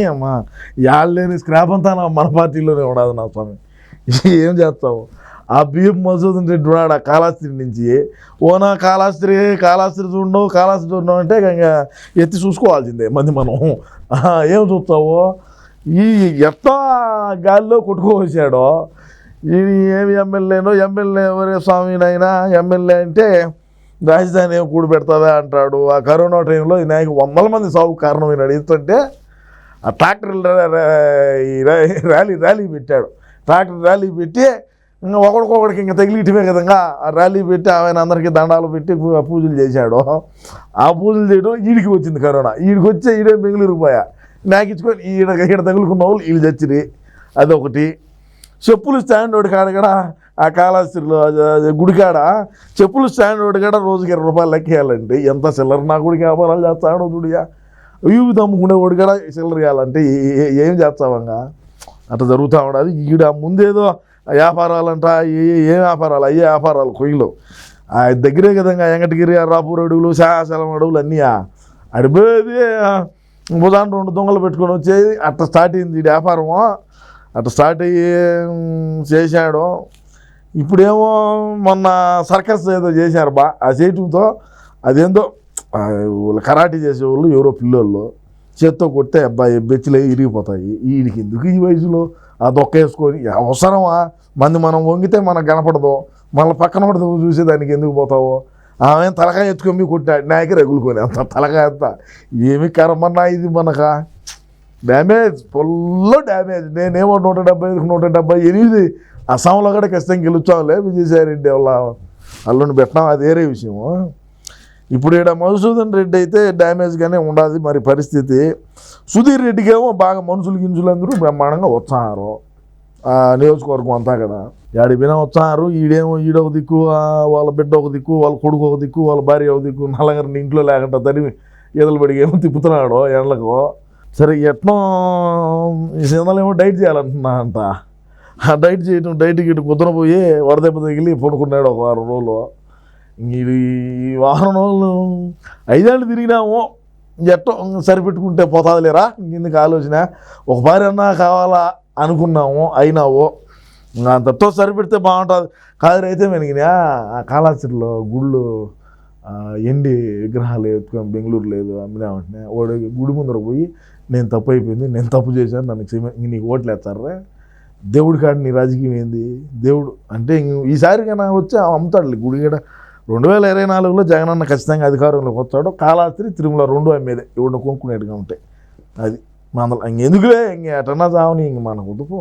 అమ్మా యాళ్ళు లేని స్క్రాప్ అంతా నా మన పార్టీలోనే ఉండదు నా స్వామి. ఏం చేస్తావు? ఆ బిఎం మసూద్ రెడ్డి ఉన్నాడు ఆ కాళాస్త్రి నుంచి. ఓనా కాళాస్త్రి కాళాస్త్రి చూడవు కాళాస్త్రి చూడవు అంటే ఇంకా ఎత్తి చూసుకోవాల్సిందే మంది మనం. ఏం చూస్తావు? ఈ ఎట్లా గాలిలో కొట్టుకోవచ్చాడో ఈ ఏమి ఎమ్మెల్యేనో? ఎమ్మెల్యే ఎవరే స్వామినైనా ఎమ్మెల్యే అంటే రాజధాని ఏం కూడి పెడతావా అంటాడు. ఆ కరోనా టైంలో ఈ నాయకు వందల మంది సాగు కారణమైనాడు. ఎందుకంటే ఆ ట్రాక్టర్ ర్యాలీ ర్యాలీ పెట్టాడు. ట్రాక్టర్ ర్యాలీ పెట్టి ఇంకా ఒకడికొకడికి ఇంకా తగిలిటమే కదంగా ఆ ర్యాలీ పెట్టి ఆయన అందరికీ దండాలు పెట్టి పూజలు చేశాడు. ఆ పూజలు చేయడం ఈడికి వచ్చింది కరోనా. ఈడికి వచ్చే ఈడే బెంగళూరు పోయా. నాకు ఇచ్చుకొని ఈడ ఈడ తగులుకున్న వాళ్ళు వీళ్ళు చచ్చిరి. అదొకటి. చెప్పులు స్టాండ్ ఒకటి కాడ కూడా ఆ కాళాస్త్రిలో గుడికాడ చెప్పులు స్టాండ్ ఒకటి కూడా రోజుకి ఇరవై రూపాయలు లెక్కేయాలంటే ఎంత చిల్లర నా గుడికి వ్యాపారాలు చేస్తాడో చూడియా ఇవి తమ్ముకునే వాడు కూడా చిల్లర చేయాలంటే ఏం చేస్తావంగా? అట్లా జరుగుతూ ఉండదు. ఈడ ముందేదో వ్యాపారాలంట ఏ ఏ వ్యాపారాలు? అయ్యే వ్యాపారాలు కొయ్యలు. ఆ దగ్గరే కదంగా వెంకటగిరి రాపూర్ అడుగులు శాసలం అడుగులు అన్నీ అడిపోయేది ఉదాహరణ రెండు దొంగలు పెట్టుకొని వచ్చేది. అట్లా స్టార్ట్ అయింది ఈ వ్యాపారము అట్లా స్టార్ట్ అయ్యి చేశాడు. ఇప్పుడేమో మొన్న సర్కస్ ఏదో చేశారు బా ఆ చేయటంతో అదేందో కరాటే చేసేవాళ్ళు ఎవరో పిల్లోళ్ళు. చేత్తో కొడితే అబ్బాయి బెచ్చలే ఇరిగిపోతాయి. వీడికి ఎందుకు ఈ వయసులో? ఆ దొక్క వేసుకొని అవసరమా? మంది మనం వంగితే మనకు కనపడదు. మళ్ళీ పక్కన పడితే చూసేదానికి ఎందుకు పోతావో? ఆమె తలకాయ ఎత్తుకొని కొట్టాడు నాయకి రగులుకొని అంత తలకాయ అంత. ఏమి కరమన్నా ఇది మనక? Damage full damage. నేనేమో నూట డెబ్బై ఐదుకు నూట డెబ్బై ఎనిమిది అస్సాంలో కూడా ఖచ్చితంగా గెలుచాంలే విజయసాయిరెడ్డి వాళ్ళ అల్లుని పెట్టినాం. అది వేరే విషయము. ఇప్పుడు ఇక్కడ మధుసూదన్ రెడ్డి అయితే డ్యామేజ్గానే ఉండదు మరి పరిస్థితి. సుధీర్ రెడ్డికి ఏమో బాగా మనుషులు గింజులందరూ బ్రహ్మాండంగా వచ్చారు. ఆ నియోజకవర్గం అంతా కదా యాడి పోయినా వచ్చారు ఈడేమో ఈడొక దిక్కు వాళ్ళ బిడ్డ ఒక దిక్కు వాళ్ళ కొడుకు ఒక దిక్కు వాళ్ళ భార్య ఒక దిక్కు నల్లగారిని ఇంట్లో లేకుండా తరిమి ఎదలు పడికి ఏమో తిప్పుతున్నాడు ఎండలకు. సరే ఎట్నో ఈ ఏమో డైట్ చేయాలంటున్నా అంట ఆ డైట్ చేయడం డైట్ గిట్టు కుదరపోయి వరదెబ్బ తగిలి పడుకున్నాడు ఒక వారం రోజులు. ఇది వాహనం ఐదేళ్ళు తిరిగినాము. ఎట్టో సరిపెట్టుకుంటే పోతుంది లేరా ఇందుకు ఆలోచన? ఒక భార్య అన్నా కావాలా అనుకున్నాము అయినావు. ఇంకా అంతతో సరిపెడితే బాగుంటుంది. కాదు అయితే వెనగినా? ఆ కాళాస్త్రిలో గుళ్ళు ఎండి విగ్రహాలు ఎత్తుకొని బెంగళూరు లేదు అమ్మినామంటే వాడు గుడి ముందర పోయి నేను తప్పు అయిపోయింది నేను తప్పు చేశాను నన్ను క్షమ నీకు ఓట్లు వేస్తారా దేవుడి కాడ నీ రాజకీయం ఏంది? దేవుడు అంటే ఈసారిగా ఈసారి కన్నా వచ్చి అమ్ముతాడు గుడి కూడా. రెండు వేల ఇరవై నాలుగులో జగనన్న ఖచ్చితంగా అధికారంలోకి వస్తాడు కాళాస్త్రి తిరుమల రెండు అమ్మేదే ఎవడిని కొనుక్కునేట్టుగా ఉంటాయి. అది మన ఇంకెందుకులే? ఇంక ఎటన్నా చావని ఇంక మనకు ఉదుపు